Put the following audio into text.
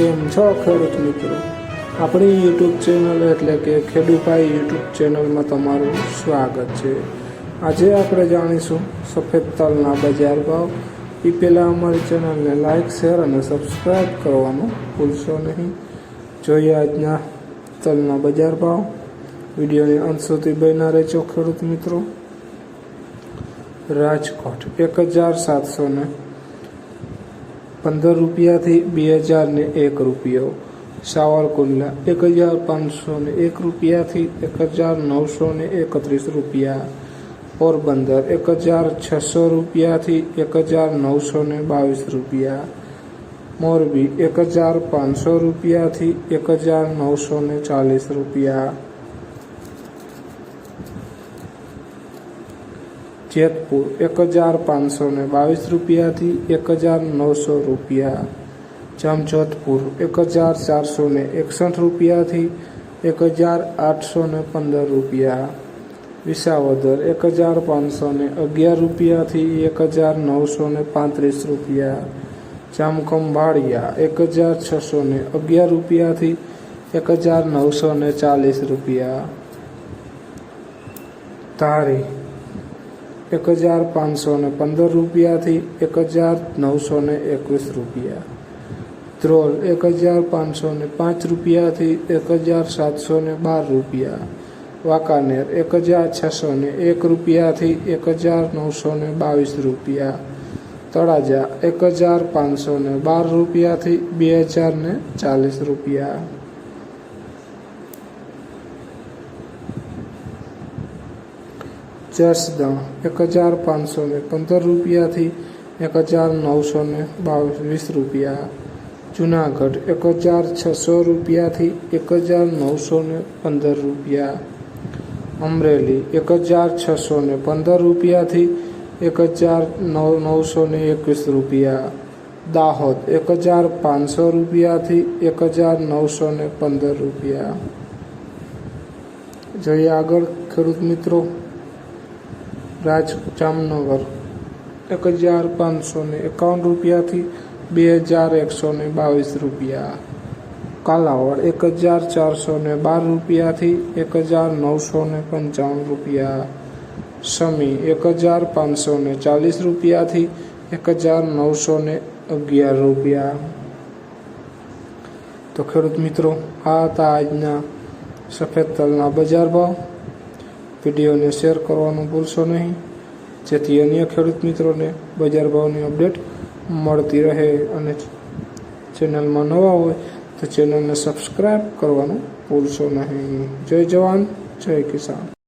કેમ છો ખેડૂત મિત્રો? આપણી યુટ્યુબ ચેનલ એટલે કે ખેડૂભાઈ યુટ્યુબ ચેનલમાં તમારું સ્વાગત છે. આજે આપણે જાણીશું સફેદ તલના બજાર ભાવ. એ પહેલાં અમારી ચેનલને લાઇક શેર અને સબસ્ક્રાઈબ કરવાનું ભૂલશો નહીં. જોઈએ આજના તલના બજાર ભાવ. વિડીયોની અંત સુધી બન્યા રહેજો ખેડૂત મિત્રો. રાજકોટ એક હજાર સાતસો ને પંદર રૂપિયાથી બે હજાર ને એક રૂપિયો. સાવરકુંડલા એક હજાર પાંચસો ને એક રૂપિયાથી એક હજાર નવસો ને એકત્રીસ રૂપિયા. પોરબંદર એક હજાર છસો રૂપિયાથી એક હજાર નવસો ને બાવીસ રૂપિયા. મોરબી એક હજાર પાંચસો રૂપિયાથી એક હજાર નવસો ને ચાલીસ રૂપિયા. જેતપુર એક હજાર પાંચસો ને બાવીસ રૂપિયાથી એક હજાર નવસો રૂપિયા. જામજોધપુર એક હજાર ચારસો ને એકસઠ રૂપિયાથી એક હજાર આઠસો ને પંદર રૂપિયા. વિસાવદર એક હજાર પાંચસો ને અગિયાર રૂપિયાથી એક હજાર નવસો ને પાંત્રીસ રૂપિયા. જામખંભાળિયા એક હજાર છસો ને અગિયાર રૂપિયાથી એક હજાર નવસો ને ચાલીસ રૂપિયા. ધારી એક હજાર પાંચસો ને પંદર રૂપિયાથી એક હજાર નવસો ને એકવીસ રૂપિયા. ધ્રોલ એક હજાર પાંચસો ને પાંચ રૂપિયાથી એક હજાર સાતસો ને બાર રૂપિયા. વાંકાનેર એક હજાર છસો ને એક રૂપિયાથી એક હજાર નવસો ને બાવીસ રૂપિયા. તળાજા એક હજાર પાંચસો ને બાર રૂપિયાથી બે હજાર ને ચાલીસ રૂપિયા. જસદણ એક હજાર પાંચસો ને પંદર રૂપિયાથી એક હજાર નવસો ને બાવીસ રૂપિયા. જુનાગઢ, એક હજાર છસો રૂપિયાથી એક હજાર નવસો ને પંદર રૂપિયા. અમરેલી, એક હજાર છસો ને પંદર રૂપિયાથી એક હજાર નવ નવસો ને એકવીસ રૂપિયા. દાહોદ, એક હજાર પાંચસો રૂપિયાથી એક હજાર નવસો ને પંદર રૂપિયા. જોઈએ આગળ ખેડૂત મિત્રો. રાજ જામનગર એક હજાર પાંચસો ને એકાવન રૂપિયાથી બે હજાર એકસો ને બાવીસ રૂપિયા. કાલાવડ એક હજાર ચારસો ને બાર રૂપિયાથી એક હજાર નવસો ને પંચાવન રૂપિયા. સમી એક હજાર પાંચસો ને ચાલીસ રૂપિયાથી એક હજાર નવસો ને અગિયાર રૂપિયા. તો ખેડૂત મિત્રો, આ હતા આજના સફેદ તલના બજાર ભાવ. વિડીયોને શેર કરવાનું ભૂલશો નહીં. જેથી અન્ય ખેડૂત મિત્રોને બજાર ભાવની અપડેટ મળતી રહે અને ચેનલમાં નવા હોય તો ચેનલને સબસ્ક્રાઈબ કરવાનું ભૂલશો નહીં. જય જવાન, જય કિસાન.